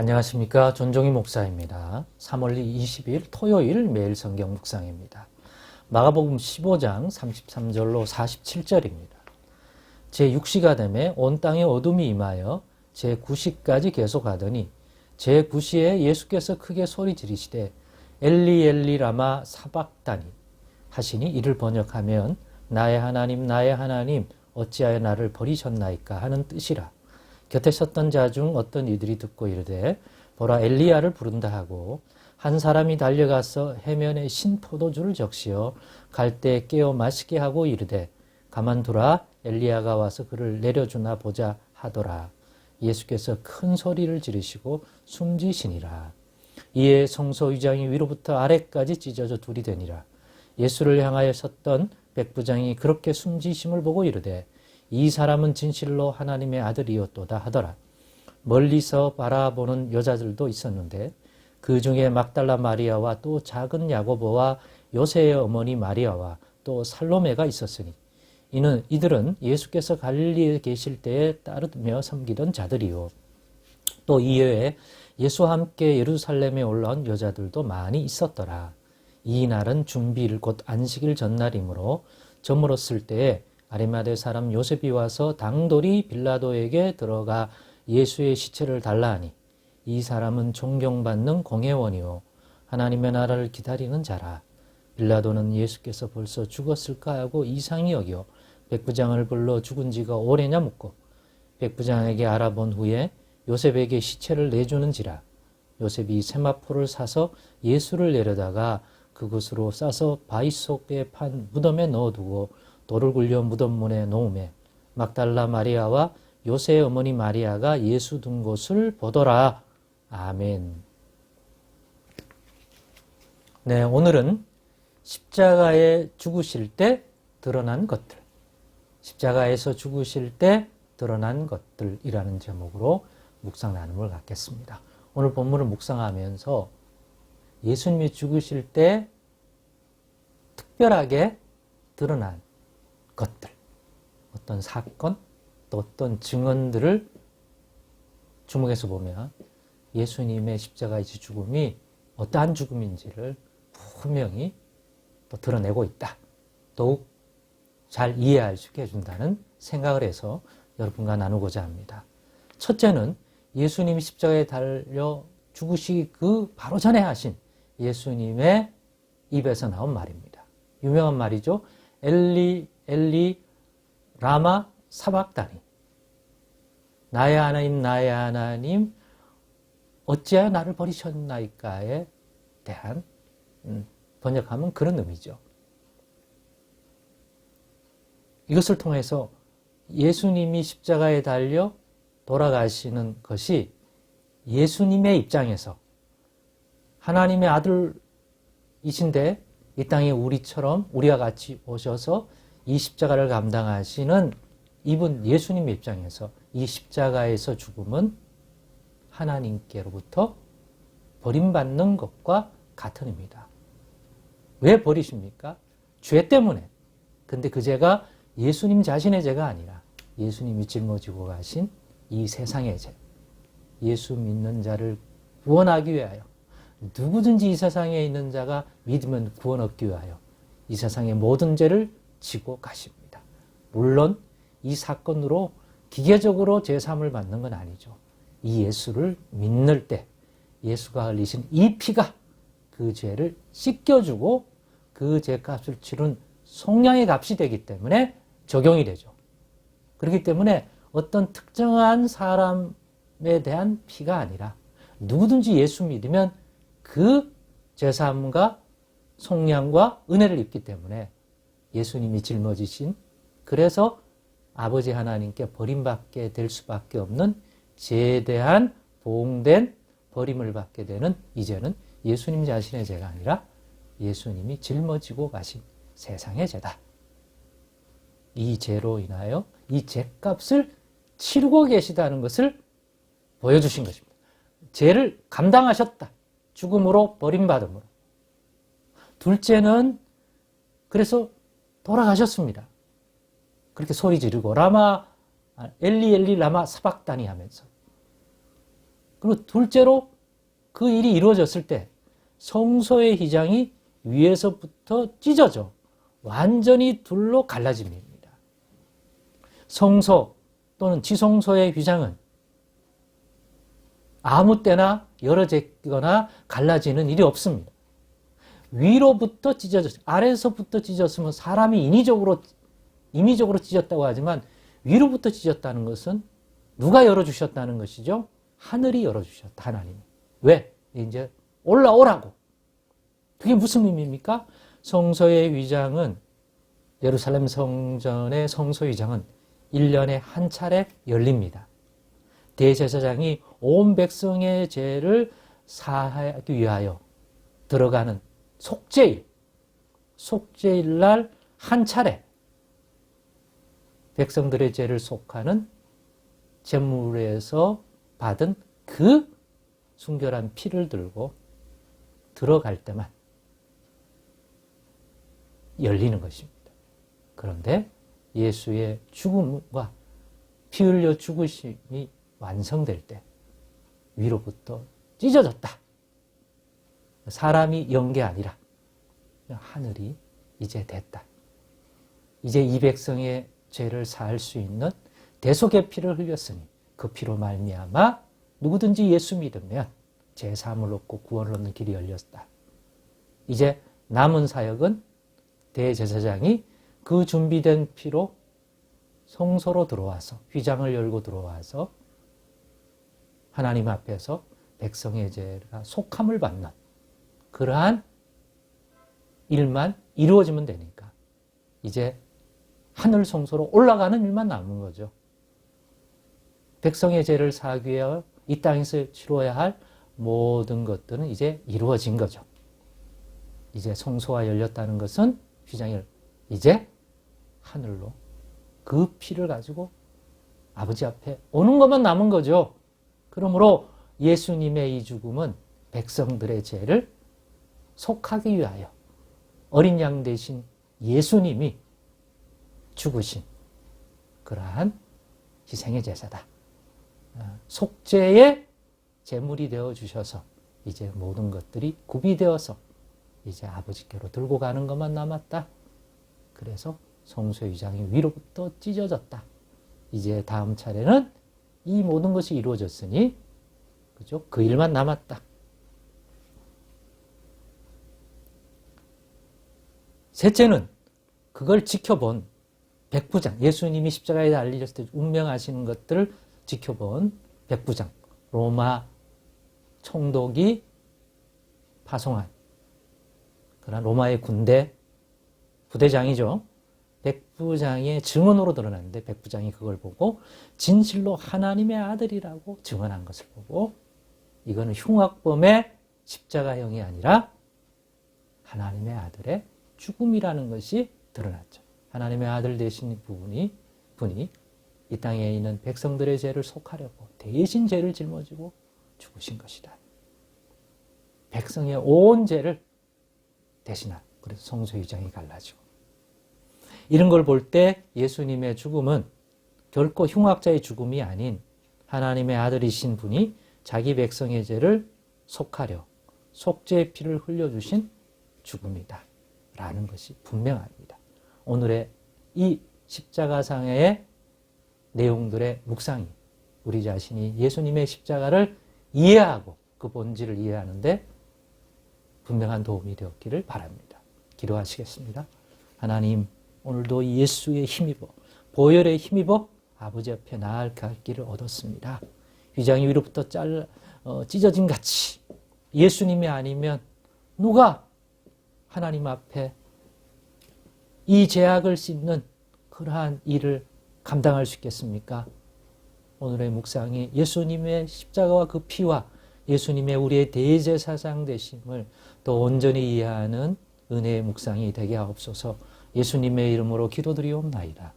안녕하십니까. 존종희 목사입니다. 3월 20일 토요일 매일 성경 묵상입니다. 마가복음 15장 33절로 47절입니다. 제 6시가 되매 온 땅에 어둠이 임하여 제 9시까지 계속하더니 제 9시에 예수께서 크게 소리 지르시되 엘리 엘리 라마 사박다니 하시니 이를 번역하면 나의 하나님 나의 하나님 어찌하여 나를 버리셨나이까 하는 뜻이라. 곁에 섰던 자 중 어떤 이들이 듣고 이르되 보라 엘리야를 부른다 하고 한 사람이 달려가서 해면에 신 포도주를 적시어 갈대 깨어 마시게 하고 이르되 가만두라 엘리야가 와서 그를 내려주나 보자 하더라. 예수께서 큰 소리를 지르시고 숨지시니라. 이에 성소 위장이 위로부터 아래까지 찢어져 둘이 되니라. 예수를 향하여 섰던 백부장이 그렇게 숨지심을 보고 이르되 이 사람은 진실로 하나님의 아들이었도다 하더라. 멀리서 바라보는 여자들도 있었는데 그 중에 막달라 마리아와 또 작은 야고보와 요새의 어머니 마리아와 또 살로메가 있었으니 이는 이들은 예수께서 갈릴리에 계실 때에 따르며 섬기던 자들이요 또 이외에 예수와 함께 예루살렘에 올라온 여자들도 많이 있었더라. 이 날은 준비일 곧 안식일 전날이므로 저물었을 때에 아리마대 사람 요셉이 와서 당돌이 빌라도에게 들어가 예수의 시체를 달라 하니 이 사람은 존경받는 공회원이요. 하나님의 나라를 기다리는 자라. 빌라도는 예수께서 벌써 죽었을까 하고 이상히 여겨 백부장을 불러 죽은 지가 오래냐 묻고 백부장에게 알아본 후에 요셉에게 시체를 내주는지라. 요셉이 세마포를 사서 예수를 내려다가 그곳으로 싸서 바위 속에 판 무덤에 넣어두고 돌을 굴려 무덤 문에 놓음에 막달라 마리아와 요새의 어머니 마리아가 예수 둔 곳을 보더라. 아멘. 네, 오늘은 십자가에 죽으실 때 드러난 것들. 십자가에서 죽으실 때 드러난 것들이라는 제목으로 묵상 나눔을 갖겠습니다. 오늘 본문을 묵상하면서 예수님이 죽으실 때 특별하게 드러난 것들, 어떤 사건, 또 어떤 증언들을 주목해서 보면 예수님의 십자가의 죽음이 어떠한 죽음인지를 분명히 또 드러내고 있다. 더욱 잘 이해할 수 있게 해준다는 생각을 해서 여러분과 나누고자 합니다. 첫째는 예수님이 십자가에 달려 죽으시기 그 바로 전에 하신 예수님의 입에서 나온 말입니다. 유명한 말이죠. 엘리 엘리 라마 사박다니 나의 하나님 나의 하나님 어찌하여 나를 버리셨나이까에 대한 음, 번역하면 그런 의미죠. 이것을 통해서 예수님이 십자가에 달려 돌아가시는 것이 예수님의 입장에서 하나님의 아들이신데 이 땅에 우리처럼 우리와 같이 오셔서 이 십자가를 감당하시는 이분 예수님의 입장에서 이 십자가에서 죽음은 하나님께로부터 버림받는 것과 같은 의미다. 왜 버리십니까? 죄 때문에. 근데 그 죄가 예수님 자신의 죄가 아니라 예수님이 짊어지고 가신 이 세상의 죄. 예수 믿는 자를 구원하기 위하여 누구든지 이 세상에 있는 자가 믿으면 구원 얻기 위하여 이 세상의 모든 죄를 지고 가십니다. 물론 이 사건으로 기계적으로 제3을 받는 건 아니죠. 이 예수를 믿는 때 예수가 흘리신 이 피가 그 죄를 씻겨주고 그 죄값을 치른 속량의 값이 되기 때문에 적용이 되죠. 그렇기 때문에 어떤 특정한 사람에 대한 피가 아니라 누구든지 예수 믿으면 그 제사함과 속량과 은혜를 입기 때문에 예수님이 짊어지신 그래서 아버지 하나님께 버림받게 될 수밖에 없는 죄에 대한 보응된 버림을 받게 되는 이제는 예수님 자신의 죄가 아니라 예수님이 짊어지고 가신 세상의 죄다. 이 죄로 인하여 이 죄값을 치르고 계시다는 것을 보여주신 것입니다. 죄를 감당하셨다. 죽음으로 버림받음으로. 둘째는 그래서 돌아가셨습니다. 그렇게 소리 지르고 라마 엘리 엘리 라마 사박다니 하면서 그리고 둘째로 그 일이 이루어졌을 때 성소의 휘장이 위에서부터 찢어져 완전히 둘로 갈라집니다. 성소 또는 지성소의 휘장은 아무 때나 열어지거나 갈라지는 일이 없습니다. 위로부터 찢어졌, 아래에서부터 찢었으면 사람이 인위적으로, 임의적으로 찢었다고 하지만 위로부터 찢었다는 것은 누가 열어주셨다는 것이죠? 하늘이 열어주셨다, 하나님. 왜? 이제 올라오라고. 그게 무슨 의미입니까? 성소의 위장은, 예루살렘 성전의 성소 위장은 1년에 한 차례 열립니다. 대제사장이 온 백성의 죄를 사하기 위하여 들어가는 속죄일, 속죄일 날 한 차례 백성들의 죄를 속하는 제물에서 받은 그 순결한 피를 들고 들어갈 때만 열리는 것입니다. 그런데 예수의 죽음과 피 흘려 죽으심이 완성될 때 위로부터 찢어졌다. 사람이 연 게 아니라 하늘이 이제 됐다. 이제 이 백성의 죄를 사할 수 있는 대속의 피를 흘렸으니 그 피로 말미암아 누구든지 예수 믿으면 죄 사함을 얻고 구원을 얻는 길이 열렸다. 이제 남은 사역은 대제사장이 그 준비된 피로 성소로 들어와서 휘장을 열고 들어와서 하나님 앞에서 백성의 죄가 속함을 받는 그러한 일만 이루어지면 되니까 이제 하늘 성소로 올라가는 일만 남은 거죠. 백성의 죄를 사기 위해 이 땅에서 치러야 할 모든 것들은 이제 이루어진 거죠. 이제 성소가 열렸다는 것은 휘장이 이제 하늘로 그 피를 가지고 아버지 앞에 오는 것만 남은 거죠. 그러므로 예수님의 이 죽음은 백성들의 죄를 속하기 위하여 어린 양 대신 예수님이 죽으신 그러한 희생의 제사다. 아, 속죄의 제물이 되어 주셔서 이제 모든 것들이 구비되어서 이제 아버지께로 들고 가는 것만 남았다. 그래서 성소의 위장이 위로부터 찢어졌다. 이제 다음 차례는 이 모든 것이 이루어졌으니 그죠? 그 일만 남았다. 셋째는 그걸 지켜본 백부장, 예수님이 십자가에 달리셨을 때 운명하시는 것들을 지켜본 백부장, 로마 총독이 파송한 그런 로마의 군대 부대장이죠. 백부장의 증언으로 드러났는데 백부장이 그걸 보고 진실로 하나님의 아들이라고 증언한 것을 보고 이거는 흉악범의 십자가형이 아니라 하나님의 아들의 죽음이라는 것이 드러났죠. 하나님의 아들 되신 분이, 분이 이 땅에 있는 백성들의 죄를 속하려고 대신 죄를 짊어지고 죽으신 것이다. 백성의 온 죄를 대신한 그래서 성소의장이 갈라지고 이런 걸 볼 때 예수님의 죽음은 결코 흉악자의 죽음이 아닌 하나님의 아들이신 분이 자기 백성의 죄를 속하려 속죄의 피를 흘려주신 죽음이다. 라는 것이 분명합니다. 오늘의 이 십자가상의 내용들의 묵상이 우리 자신이 예수님의 십자가를 이해하고 그 본질을 이해하는데 분명한 도움이 되었기를 바랍니다. 기도하시겠습니다. 하나님, 오늘도 예수의 힘입어, 보혈의 힘입어 아버지 앞에 나아갈 길을 얻었습니다. 휘장이 위로부터 잘, 어, 찢어진 같이 예수님이 아니면 누가 하나님 앞에 이 제약을 씻는 그러한 일을 감당할 수 있겠습니까? 오늘의 묵상이 예수님의 십자가와 그 피와 예수님의 우리의 대제사장 되심을 또 온전히 이해하는 은혜의 묵상이 되게 하옵소서 예수님의 이름으로 기도드리옵나이다.